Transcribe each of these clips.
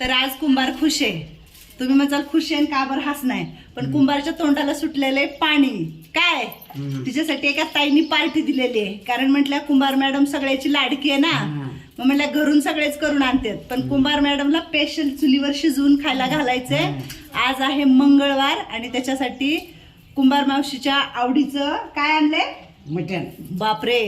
तर आज कुंभार खुश आहे. तुम्ही म्हणाल खुश आहे का बरं हस नाही पण कुंभारच्या तोंडाला सुटलेलं आहे पाणी. काय? तिच्यासाठी एका ताईनी पार्टी दिलेली आहे. कारण म्हटलं कुंभार मॅडम सगळ्याची लाडकी आहे ना? मग म्हटलं घरून सगळेच करून आणतात. पण कुंभार मॅडमला स्पेशल चुलीवर शिजवून खायला घालायचंय. आज आहे मंगळवार आणि त्याच्यासाठी कुंभार मावशीच्या आवडीचं काय आणलंय? मटण. बापरे.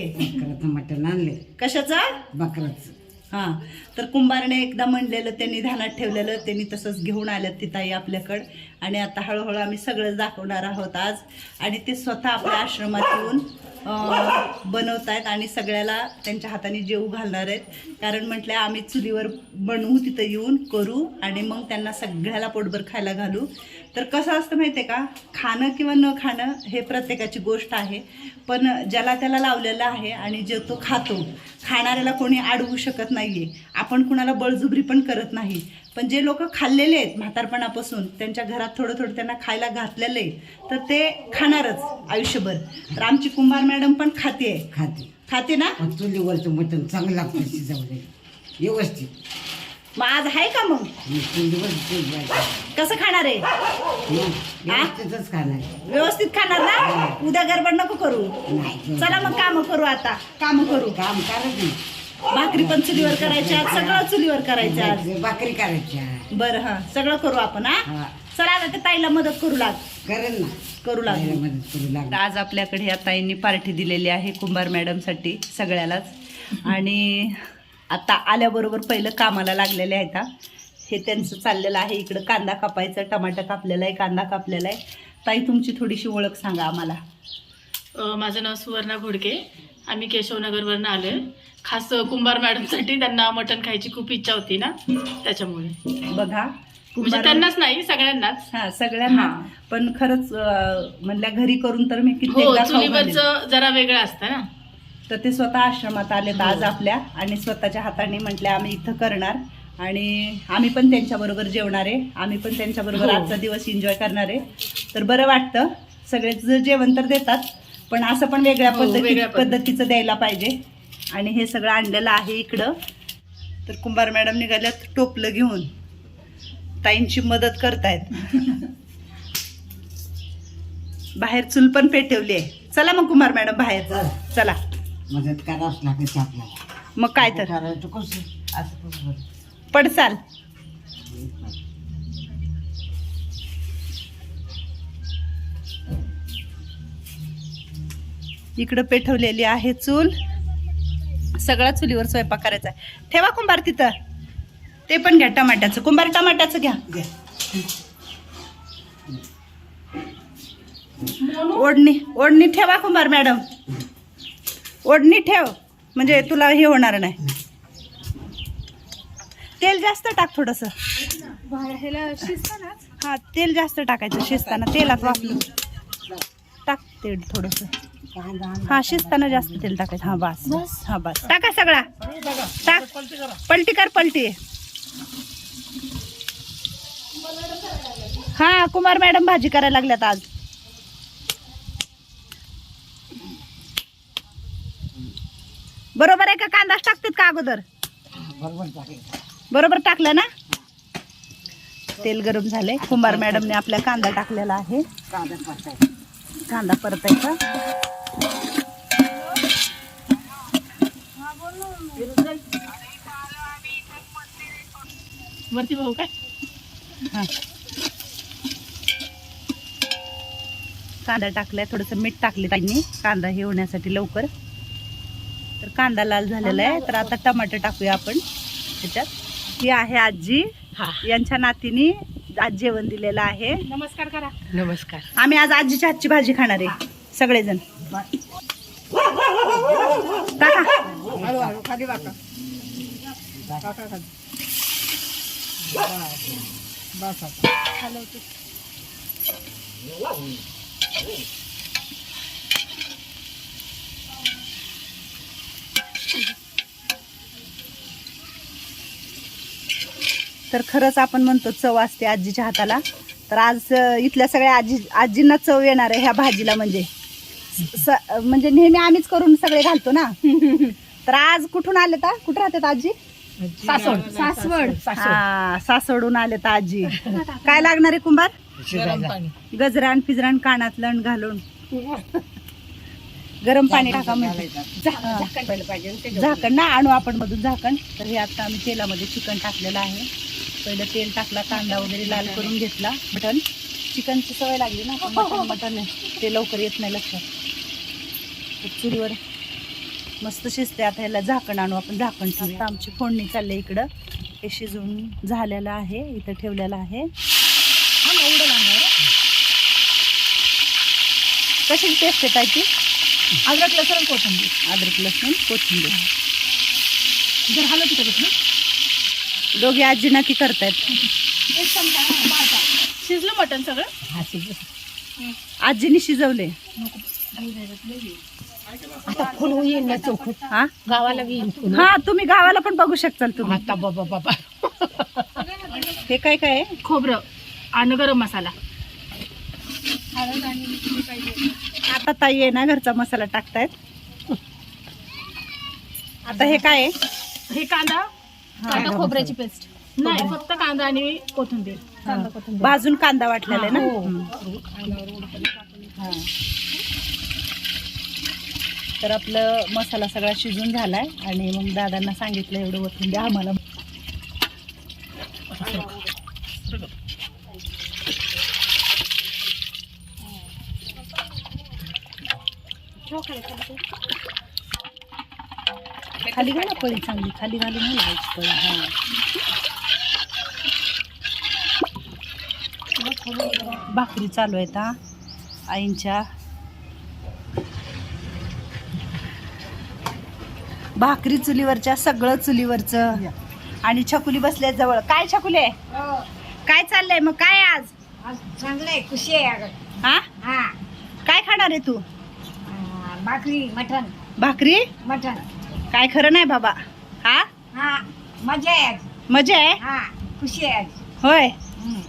मटण आणले कशाचं? बकराचं. हा. तर कुंभारने एकदा म्हणलेलं त्यांनी ध्यानात ठेवलेलं त्यांनी तसंच घेऊन आल्यात ती ताई आपल्याकडं. आणि आता हळूहळू आम्ही सगळं दाखवणार आहोत आज. आणि ते स्वतः आपल्या आश्रमात येऊन बनवत आहेत आणि सगळ्याला त्यांच्या हाताने जेवू घालणार आहेत. कारण म्हटलं आम्ही चुलीवर बनवू तिथं येऊन करू आणि मग त्यांना सगळ्याला पोटभर खायला घालू. तर कसं असतं माहिती आहे का? खाणं किंवा न खाणं हे प्रत्येकाची गोष्ट आहे. पण ज्याला त्याला लावलेलं आहे आणि जे तो खातो खाणाऱ्याला कोणी अडवू शकत नाहीये. आपण कुणाला बळजुबरी पण करत नाही. पण जे लोक खाल्लेले आहेत म्हातारपणापासून त्यांच्या घरात थोडं थोडं त्यांना खायला घातलेलं आहे तर ते खाणारच आयुष्यभर. तर आमची कुंभार मॅडम पण खाते. खाते. खाते ना? चुलीवरचं मटण चांगलं लागतं व्यवस्थित. मग आज आहे का मग? मग चुलीवर शिजवायचं. कसं खाणार आहे? व्यवस्थितच खाणार. व्यवस्थित खाणार ना? उद्या गडबड नको करू. नाही चला मग काम करू आता. काम करू. काम करायचं भाकरी पण चुलीवर करायच्या सगळं चुलीवर करायचं आज. भाकरी करायच्या बरं हा सगळं करू आपण हा? चला आता त्या ताईला मदत करू लाग. करेल ना. करू लाग. ताईला मदत करू लागली आज आपल्याकडे या ताईंनी पार्टी दिलेली आहे कुंभार मॅडमसाठी सगळ्यालाच. आणि आता आल्याबरोबर पहिलं कामाला लागलेले आहेत हा. हे त्यांचं चाललेलं आहे इकडं कांदा कापायचं टमाटर कापलेला आहे कांदा कापलेला आहे. ताई तुमची थोडीशी ओळख सांगा आम्हाला. अ, माझं नाव सुवर्णा घोडके. आम्ही केशवनगरवरनं आलो आहे खास कुंभार मॅडमसाठी त्यांना मटण खायची खूप इच्छा होती ना त्याच्यामुळे. बघा म्हणजे त्यांनाच नाही सगळ्यांनाच. हा सगळ्यांना. हा. पण खरंच अं, म्हणल्या घरी करून तर मी हो कित्येकदा खाऊ घालेन. चुलीवरचं जरा वेगळं असतं ना. तर ते स्वतः आश्रमात आलेत आज आपल्या आणि स्वतःच्या हाताने म्हटले आम्ही इथं करणार. आणि आम्ही पण त्यांच्याबरोबर जेवणार आहे. आम्ही पण त्यांच्याबरोबर हो. आजचा दिवस एन्जॉय करणार आहे. तर बरं वाटतं. सगळेच जेवण तर देतात. पण असं पण वेगळ्या हो, पद्धती वेगळ्या पद्धती. पद्धतीचं द्यायला पाहिजे. आणि हे सगळं आणलेलं आहे इकडं. तर कुंभार मॅडम निघाल्यात टोपलं घेऊन. ताईंची मदत करतायत. बाहेर चूल पण पेटवली आहे. चला मग कुमार मॅडम बाहेर. चल. चला. मदत करावंच लागते आपल्याला. मग काय तर. करायचं कसं? असं कसं? बरं. पडसाल इकडं पेटवलेली आहे चूल. सगळा चुलीवर स्वयंपाक करायचा आहे. ठेवा कुंभार तिथं. ते पण घ्या टमाट्याचं. कुंभार टमाट्याचं घ्या. घ्या. ओढणी ओढणी ठेवा कुंभार मॅडम. ओढणी ठेव. म्हणजे तुला हे होणार नाही. तेल जास्त टाक थोडस. हा तेल जास्त टाकायचं. शिजताना तेलात वापरून टाक तेल थोडस. हा शिजताना जास्त तेल टाकायचं. हा बस. हा बस. टाका सगळा. टाक. पलटी कर पलटी. हा कुमार मॅडम भाजी करायला लागल्यात आज. बरोबर आहे का? कांदाच टाकतात का अगोदर? बरोबर टाकलं ना? तेल गरम झालंय. कुंभार मॅडमने आपल्या कांदा टाकलेला आहे. कांदा परतायचा. वरती भाऊ काय? हा. कांदा टाकलाय थोडंसं मीठ टाकले त्यांनी कांदा हे होण्यासाठी लवकर. तर कांदा लाल झालेला आहे. तर आता टमाटर टाकूया आपण त्याच्यात. ही आहे आजी. हा. यांच्या नातीने आज जेवण दिलेलं आहे. नमस्कार करा. नमस्कार. आम्ही आज आजीच्या हातची भाजी खाणार आहे. सगळेजण. तर खरंच आपण म्हणतो चव असते आजीच्या हाताला. तर आज इथल्या सगळ्या आजी आजींना चव येणार आहे ह्या भाजीला म्हणजे. स- म्हणजे नेहमी आम्हीच करून सगळे घालतो ना. तर आज कुठून आले का कुठं राहतात आजी? सासवड. सासवड. हा सासवडून आले तर आजी. काय लागणार आहे कुंभार? गजरान फिजरान कानात लण घालून. गरम पाणी टाका म्हणजे. झाकण. पाहिजे ना आणू आपण मधून झाकण. तर हे आता आम्ही तेलामध्ये चिकन टाकलेलं आहे. पहिलं तेल टाकला कांदा वगैरे लाल करून घेतला. मटन चिकनची सवय लागली ना मटन मटन आहे ते लवकर येत नाही लक्षात चुलीवर मस्त शिजते. आता ह्याला झाकण आणू. आपण झाकण ठेवू आता आमची फोडणी चालली इकडं. हे शिजवून झालेलं आहे. इथं ठेवलेलं आहे. कशी टेस्ट आहे त्याची अद्रक लसूण कोथिंबीर. अद्रक लसूण कोथिंबीर. जर हलत होतं दोघे आजी ना ती करतायत. शिजलं मटण सगळं? हा, शिजलं. आजीने शिजवले आता येईल ना चौकट हा? गावाला येईल हा तुम्ही गावाला पण बघू शकताल तुम्ही. आता बाबा बाबा हे काय काय आहे? खोबरं आणि गरम मसाला. आता ताई आहे ना घरचा मसाला टाकतायत. आता हे काय आहे? हे कांदा. कांदा खोबऱ्याची पेस्ट. नाही फक्त कांदा आणि कोथिंबीर. कांदा कोथिंबीर भाजून कांदा वाटलेला आहे ना. हम्म. हा. तर आपलं मसाला सगळा शिजून झाला आहे आणि मग दादांना सांगितलं एवढं वतून द्या आम्हाला. खाली घाला पळी चांगली खाली घालून नाही लावायची पळी हा. भाकरी चालू आहेत आईंच्या भाकरी चुलीवरच्या सगळं चुलीवरचं. आणि छकुली बसल्या जवळ. काय छकुले? काय चाललंय? मग काय आज? चांगलंय खुशी आहे अगं. हा? हा. काय खाणार आहे तू? भाकरी मटण. भाकरी? मटण. काय खरं नाही बाबा. हा? हा मजा आहे आज. मजा आहे? हा खुशी आहे आज. होय. हम्म.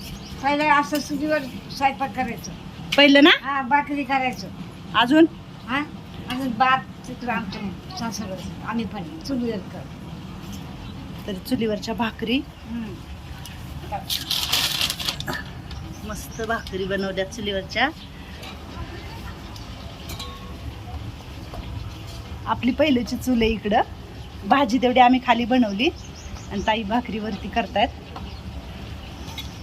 पहिलं असं चुलीवर स्वयंपाक करायचं. पहिलं ना? हा भाकरी करायचं. अजून? हा? अजून भात तिकडं आमच्या सासर आम्ही पण चुलीवर तर चुलीवरच्या भाकरी. हम्म. मस्त भाकरी बनवल्या चुलीवरच्या. आपली पहिल्याची चूल आहे इकडं. भाजी तेवढी आम्ही खाली बनवली. आणि ताई भाकरीवरती करतायत.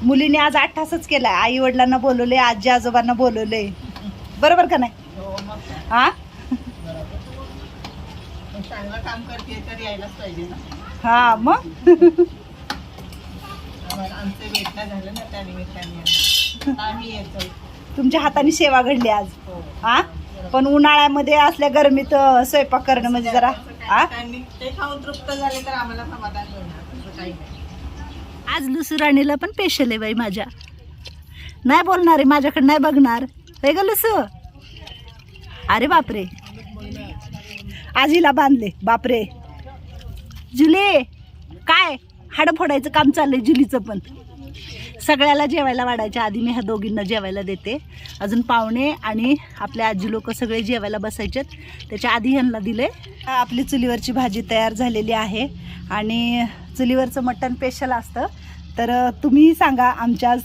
मुलीने आज आठ तासच केलाय. आई वडिलांना बोलवले आजी आजोबांना बोलवले बरोबर का नाही? हा? चांगलं काम करते तर यायलाच पाहिजे ना. हा मग? आमचं भेटणं झालं ना त्या निमित्ताने. आम्ही येतो. तुमच्या हाताने सेवा घडली आज. हो. हा? पण उन्हाळ्यामध्ये असल्या गरमीत स्वयंपाक करणं म्हणजे जरा हा? त्यांनी ते खाऊन तृप्त झाले तर आम्हाला समाधान मिळणार. असं काही नाही. आज लुसुराणीला पण पेशल आहे बाई माझ्या. नाही बोलणार आहे माझ्याकडे नाही बघणार. हे ग लुसू? अरे बापरे. आजीला बांधले. बापरे. जुले काय? हाडं फोडायचं काम चाललंय जुलीचं पण. सगळ्याला जेवायला वाढायच्या आधी मी ह्या दोघींना जेवायला देते. अजून पाहुणे आणि आपले आजी लोक सगळे जेवायला बसायचेत त्याच्या आधी ह्यांना दिले आपली चुलीवरची भाजी तयार झालेली आहे. आणि चुलीवरचं मटण स्पेशल असतं. तर तुम्ही सांगा आमच्या आज,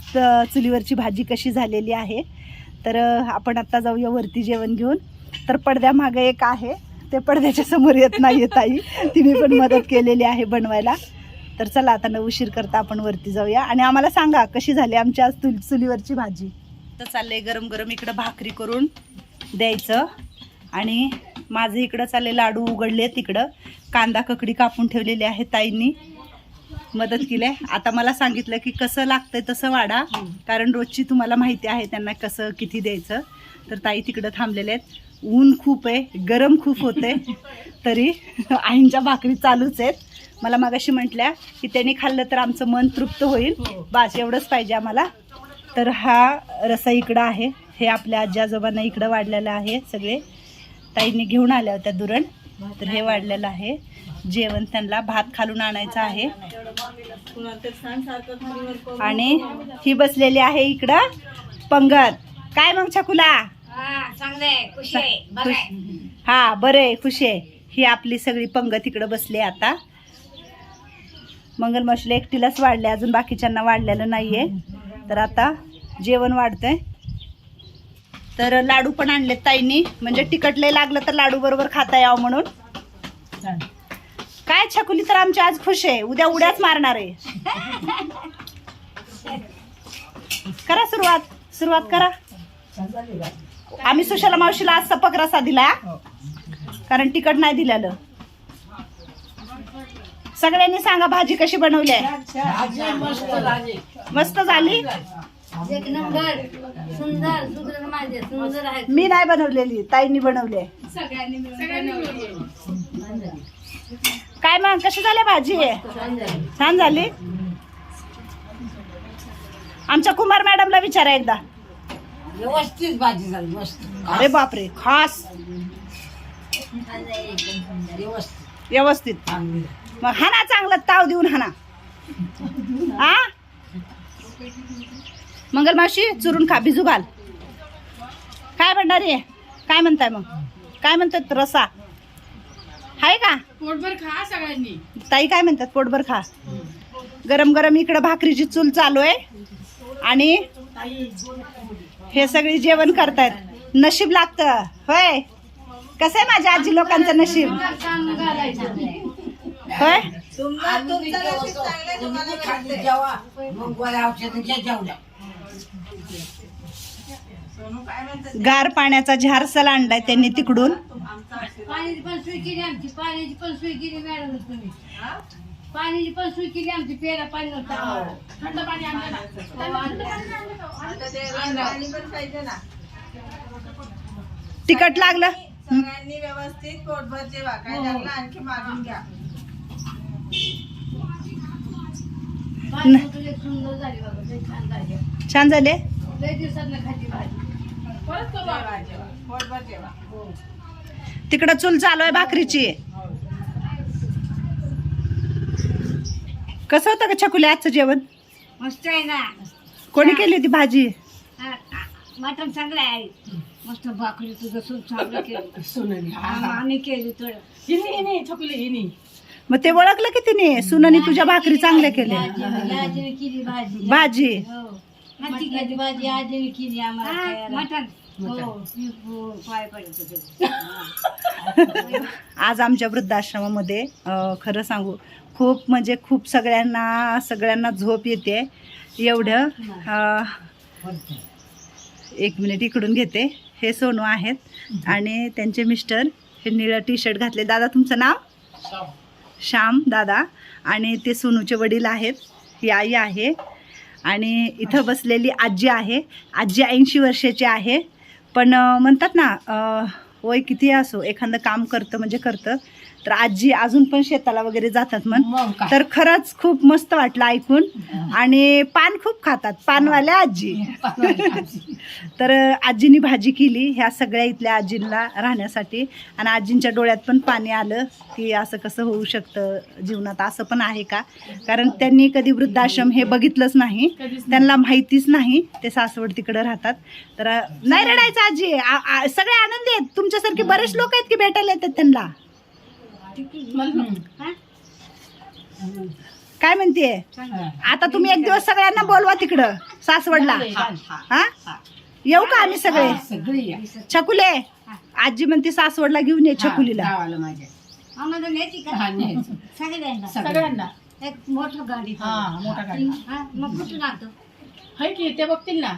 चुलीवरची भाजी कशी झालेली आहे. तर आपण आत्ता जाऊया वरती जेवण घेऊन. तर पडद्यामागं एक आहे. ते पडद्याच्या समोर येत नाही येत आई तिने पण मदत केलेली आहे बनवायला. तर चला आता न उशीर करता आपण वरती जाऊया. आणि आम्हाला सांगा कशी झाली आमच्या आज चुलीवरची भाजी? तर चाललंय गरम गरम इकडं भाकरी करून द्यायचं. आणि माझं इकडं चालले लाडू उघडले तिकडं. कांदा ककडी कापून ठेवलेली आहे ताईंनी. मदत केली आहे. आता मला सांगितलं की कसं लागतंय तसं वाढा. कारण रोजची तुम्हाला माहिती आहे त्यांना कसं किती द्यायचं. तर ताई तिकडं थांबलेले आहेत. ऊन खूप आहे गरम खूप होते. तरी आईंच्या भाकरी चालूच आहेत. मला मागाशी म्हटल्या की त्यांनी खाल्लं तर आमचं मन तृप्त होईल. बास एवढंच पाहिजे आम्हाला. तर हा रसा इकडं आहे. हे आपल्या आजी आजोबांना इकडं वाढलेलं आहे सगळे. ताईंनी घेऊन आल्या होत्या दुरण. तर हे वाढलेलं आहे. जेवण त्यांना भात खालून आणायचं आहे. आणि ही बसलेली आहे इकडं. पंगत. काय मग छकुला? हा चांगलं आहे. खुशी आहे. बरं आहे. हा खुशी आहे. ही आपली सगळी पंगत इकडं बसली आहे आता. मंगलमाशीला एकटीलाच वाढले अजून बाकीच्यांना वाढलेलं नाहीये. तर आता जेवण वाढतंय. तर लाडू पण आणलेत ताईंनी. म्हणजे तिकटले लागलं तर लाडू बरोबर खाता यावं म्हणून. काय छकुली तर आमची आज खुश आहे. उद्या उड्याच मारणार आहे. करा सुरुवात. सुरुवात करा. आम्ही सुशाला मावशीला आज सपक रसा दिला. कारण तिकट नाही दिलेलं. सगळ्यांनी सांगा भाजी कशी बनवली आहे? मस्त झाली? एक नंबर. सुंदर सुंदर माझे सुंदर आहे. मी नाही बनवलेली ताईंनी बनवली आहे. काय मग कशी झाली भाजी? छान झाली? आमच्या कुमार मॅडमला विचारा एकदा. व्यवस्थित भाजी झाली मस्त. अरे बापरे खास. व्यवस्थित व्यवस्थित. चांगली मग हाना चांगलं ताव देऊन हाना. हा मंगल मावशी चुरून खा भिजू घाल. काय म्हणणारी काय म्हणताय मग? काय म्हणतात रसा? आहे का? पोटभर खा सगळ्यांनी. ताई काय म्हणतात? पोटभर खा. गरम गरम इकडं भाकरीची चूल चालू आहे. आणि हे सगळी जेवण करतायत. नशीब लागतं. होय. कसं आहे माझ्या आजी लोकांचं नशीब? होय? गार पाण्याचा झारसल आणलाय त्यांनी तिकडून. पाण्याची पण सोय केली आमची. पाण्याची पण सोय केली मॅडम तुम्ही. पाण्याची पण सोय केली आमची प्यायला पाणी नव्हतं थंड पाणी आणलं ना. तिकट लागलं? सगळ्यांनी व्यवस्थित पोटभर जेवा. काय लागलं आणखी मागून घ्या. पाणी नव्हतं, सुंदर झाली बाबा छान झाली. छान झाले? लय दिवसात खाती भाजी. परत करू जेवा. आपण. जेवा. पोटभर जेवा तिकडं चूल चालू आहे भाकरीची. कसं होतं का छकुले आजचं जेवण? मस्त आहे ना. कोणी केली होती भाजी? मटण चांगलं आहे मस्त भाकरी तुझं सूप चांगलं केलं. सुनली आम्ही केली थोडं. हिनी हिनी छकुली हिनी. मग ते ओळखलं की तिने? सुनानी तुझ्या भाकरी चांगल्या केल्या. आजीने आजीने केली भाजी. भाजी? हो. मच्छी केली भाजी आजीने केली आम्हाला खायला. मटण. हो ती पाय पडत होते. आज आमच्या वृद्धाश्रमामध्ये अं, खरं सांगू खूप म्हणजे खूप सगळ्यांना सगळ्यांना झोप येते. एवढं एक मिनिट इकडून घेते. हे सोनू आहेत आणि त्यांचे मिस्टर हे निळं टी शर्ट घातले. दादा तुमचं नाव? श्याम. दादा. आणि ते सोनूचे वडील आहेत. ही आई आहे. आणि इथं बसलेली आजी आहे. आजी ऐंशी वर्षाची आहे. पण म्हणतात ना वय किती असो एखादं काम करतं म्हणजे करतं. तर आजी अजून पण शेताला वगैरे जातात म्हण. मग काय? तर खरंच खूप मस्त वाटलं ऐकून. आणि पान खूप खातात पानवाल्या आजी. तर आजीनी भाजी केली ह्या सगळ्या इथल्या आजींना राहण्यासाठी. आणि आजींच्या डोळ्यात पण पाणी आलं की असं कसं होऊ शकतं जीवनात असं पण आहे का? कारण त्यांनी कधी वृद्धाश्रम हे बघितलंच नाही. कधीच त्यांना माहितीच नाही. ते सासवड तिकडं राहतात. तर नाही रडायचं आजी. आ- आ- सगळे आनंदी आहेत. तुमच्यासारखे बरेच लोक आहेत की भेटायला येतात त्यांना? काय म्हणते? आता तुम्ही एक दिवस सगळ्यांना बोलवा तिकडं सासवडला. हा येऊ का आम्ही सगळे? सगळी या. छकुले आजी म्हणते सासवडला घेऊन ये छकुलीला. सगळ्यांना. सगळ्यांना. एक मोठं गाडी हा मोठा गाडी. हा, मग कुठून आणतो? हाय की ते बघतील ना.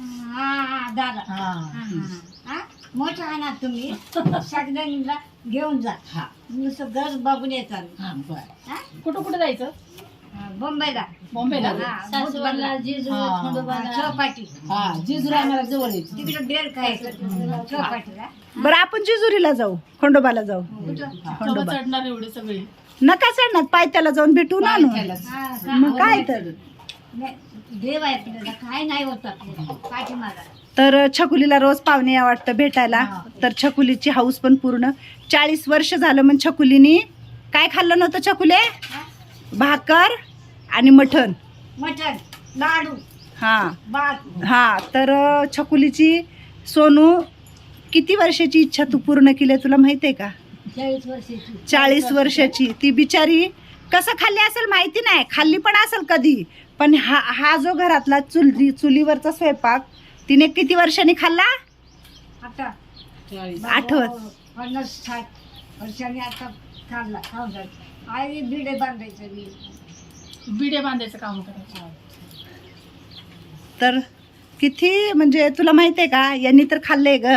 हा दादा. मोठं आणा तुम्ही. सगळ्यांना घेऊन जा. हा. घर बघून येतात हा बरं. हा? कुठं कुठं जायचं? हा, मुंबईला बॉम्बेला. हा, बुधवारला, हा. हा, चौपाटी. हा जिजुरा आम्हाला जवळ येते. तिकडे बेल खायचं. चौपाटीला बरं आपण जेजुरीला जाऊ. खंडोबाला जाऊ. कुठं? सोबत खंडोबा. चढणार एवढे सगळे. नका चढणार पायथ्याला जाऊन भेटून आणू. हा, मग काय तर. नाही, देव आहे आपल्याला काय नाही होत आपल्याला पाठीमागा. तर छकुलीला रोज पाहुणे या वाटतं भेटायला. तर छकुलीची हाऊस पण पूर्ण. चाळीस वर्ष झालं मग छकुलीनी. काय खाल्लं नव्हतं छकुले? भाकर आणि मठण. मटण लाडू हा. भात. हा तर छकुलीची सोनू किती वर्षाची इच्छा तू पूर्ण केली आहे तुला माहिती आहे का? चाळीस वर्षाची. चाळीस वर्षाची. ती बिचारी कसं खाल्ली असेल माहिती नाही. खाल्ली पण असेल कधी. पण हा हा जो घरातला चुली चुलीवरचा स्वयंपाक तिने किती वर्षांनी खाल्ला? आता. आठवत. पन्नास साठ वर्षांनी आता काढला खावतात आई बिडे बांधायचं मी. बिडे बांधायचं काम करायचं. तर किती म्हणजे तुला माहिती आहे का यांनी तर खाल्लंय ग.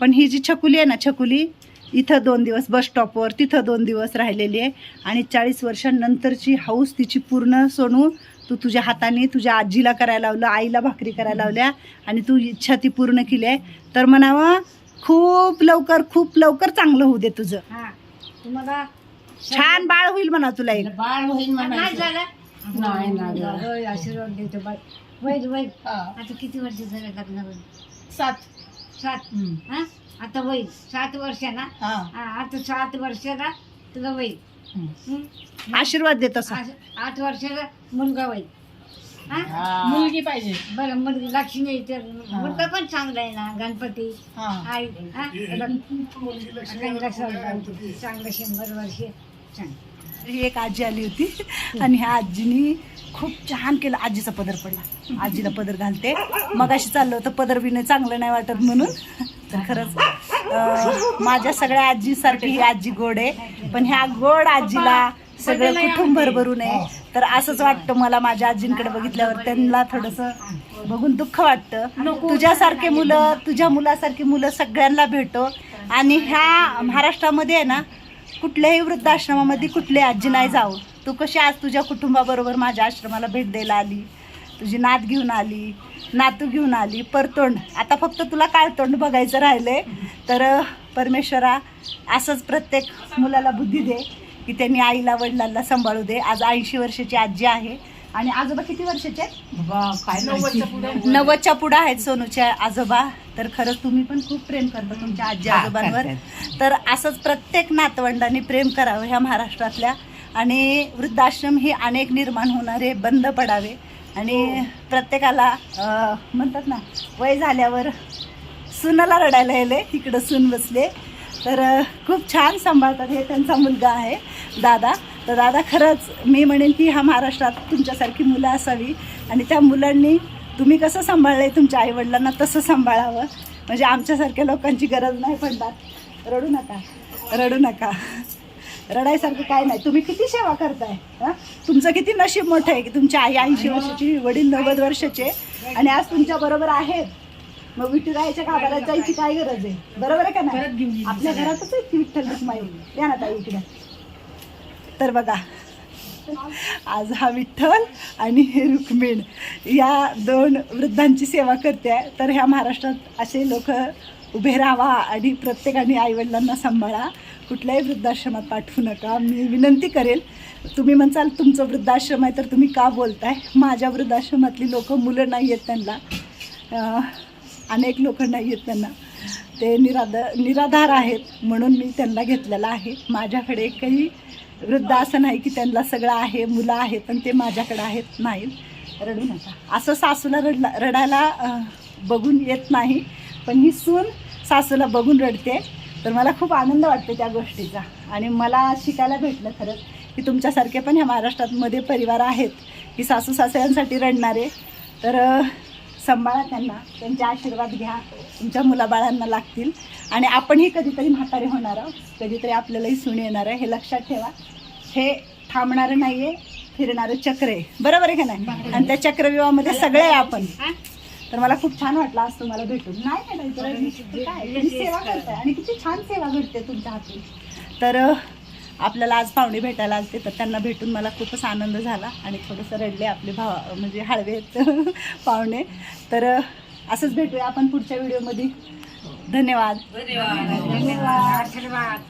पण ही जी छकुली आहे ना छकुली इथं दोन दिवस बस स्टॉपवर तिथं दोन दिवस राहिलेली आहे. आणि चाळीस वर्षांनंतरची हाऊस तिची पूर्ण सोनू तू तुझ्या हाताने तुझ्या आजीला करायला लावलं आईला भाकरी करायला लावल्या आणि तू इच्छा ती पूर्ण केली आहे. तर म्हणावं खूप लवकर खूप लवकर चांगलं होऊ दे तुझं. हा. तुम्हाला छान बाळ होईल म्हणा तुला एक. बाळ होईल नाही म्हणायचं. झालं? नाही ना गं. होय, आशीर्वाद देतो बाई वैद वैद हा. आता किती वर्ष झालं सात. सात. हम्म. हा? आता वैद सात वर्ष ना? हा. हा, आता सात वर्षाला तुला वैद हम्म. हं? आशीर्वाद दे तसा आठ- आठ वर्षाला मुलगा वैद हा हा. मुलगी पाहिजे बरं मुलगी लक्ष्मी तर मुलगा पण चांगला आहे ना गणपती हा आई हा? चांगलं शंभर वर्ष चांगलं ही एक आजी आली होती. आणि ह्या आजीनी खूप छान केलं. आजीचा पदर पडला. आजीला पदर घालते. मग अशी चाललं होतं पदर बिने चांगलं नाही वाटत म्हणून. तर खरंच माझ्या सगळ्या आजीसारखी ही आजी गोड आहे. पण ह्या गोड आजीला सगळं कुटुंब भरभरून आहे. तर असंच वाटतं मला माझ्या आजींकडे बघितल्यावर. त्यांना थोडंसं बघून दुःख वाटतं. तुझ्यासारखे मुलं तुझ्या मुलासारखी मुलं सगळ्यांना भेटो. आणि ह्या महाराष्ट्रामध्ये आहे ना कुठल्याही वृद्धाश्रमामध्ये कुठली आजी नाही जाऊ तू कशी आज तुझ्या कुटुंबाबरोबर माझ्या आश्रमाला भेट द्यायला आली? तुझी नात घेऊन आली नातू घेऊन आली परतोंड. आता फक्त तुला काळतोंड बघायचं राहिलंय? तर परमेश्वरा असंच प्रत्येक मुलाला बुद्धी दे की त्यांनी आईला वडिलांना सांभाळू दे. आज ऐंशी वर्षाची आजी आहे. आणि आजोबा किती वर्षाचे आहेत? नव्वदच्या पुढं आहेत सोनूचे आजोबा. तर खरंच तुम्ही पण खूप प्रेम करता तुमच्या आजी हा, आजोबांवर. तर असंच प्रत्येक नातवंडांनी प्रेम करावं ह्या महाराष्ट्रातल्या. आणि वृद्धाश्रम हे अनेक निर्माण होणारे बंद पडावे. आणि प्रत्येकाला अं, म्हणतात ना वय झाल्यावर सुनाला रडायला येले इकडं सून बसले. तर खूप छान सांभाळतात. हे त्यांचा मुलगा आहे दादा. तर दादा खरंच मी म्हणेन की ह्या महाराष्ट्रात तुमच्यासारखी मुलं असावी आणि त्या मुलांनी तुम्ही कसं सांभाळलं आहे तुमच्या आईवडिलांना तसं सांभाळावं. म्हणजे आमच्यासारख्या लोकांची गरज नाही पडणार. रडू नका. रडू नका. रडायसारखं काय नाही. तुम्ही किती सेवा करताय हं? तुमचं किती नशीब मोठं आहे की तुमच्या आई ऐंशी वर्षाची वडील नव्वद वर्षाचे आणि आज तुमच्या बरोबर आहेत. मग विठुरायाच्या गाभाऱ्यात जायची काय गरज आहे? बरोबर आहे का नाही? आपल्या घरातच आहे ती विठ्ठल रुक्माई? या ना ताई इकडे. तर बघा आज हा विठ्ठल आणि हे रुक्मिण या दोन वृद्धांची सेवा करते. आहे. तर ह्या महाराष्ट्रात असे लोक उभे राहा आणि प्रत्येकाने आईवडिलांना सांभाळा. कुठल्याही वृद्धाश्रमात पाठवू नका. मी विनंती करेल तुम्ही म्हणसाल तुमचं वृद्धाश्रम आहे तर तुम्ही का बोलताय? माझ्या वृद्धाश्रमातली लोक मुलं नाही आहेत त्यांना. अनेक लोक नाही आहेत त्यांना. ते निराध निराधार आहेत म्हणून मी त्यांना घेतलेलं आहे. माझ्याकडे काही वृद्ध असं नाही की त्यांना सगळं आहे मुलं आहेत पण ते माझ्याकडे आहेत नाहीत. रडू नका. असं सासूला रडला रडायला बघून येत नाही पण ही सून सासूला बघून रडते. तर मला खूप आनंद वाटतो त्या गोष्टीचा. आणि मला शिकायला भेटलं खरंच की तुमच्यासारखे पण ह्या महाराष्ट्रातमध्ये परिवार आहेत की सासू सासऱ्यांसाठी रडणारे. तर सांभाळा त्यांना. त्यांचे आशीर्वाद घ्या. तुमच्या मुलाबाळांना लागतील. आणि आपणही कधीतरी म्हातारे होणार आहोत. कधीतरी आपल्यालाही सून येणार आहे. हे लक्षात ठेवा. हे थांबणारं नाही आहे फिरणारं चक्र. आहे बरोबर आहे का नाही? आणि त्या चक्रव्यूहामध्ये सगळे आहे आपण? तर मला खूप छान वाटलं आज तुम्हाला भेटून. नाही काय? सेवा करताय आणि किती छान सेवा घडते तुमच्या हातून तर आपल्याला आज पाहुणे भेटायला आलते तर त्यांना भेटून मला खूपच आनंद झाला आणि थोडंसं रडले आपले भाव म्हणजे हळवे पाहुणे. तर असंच भेटूया आपण पुढच्या व्हिडिओमध्ये. धन्यवाद. धन्यवाद. आशीर्वाद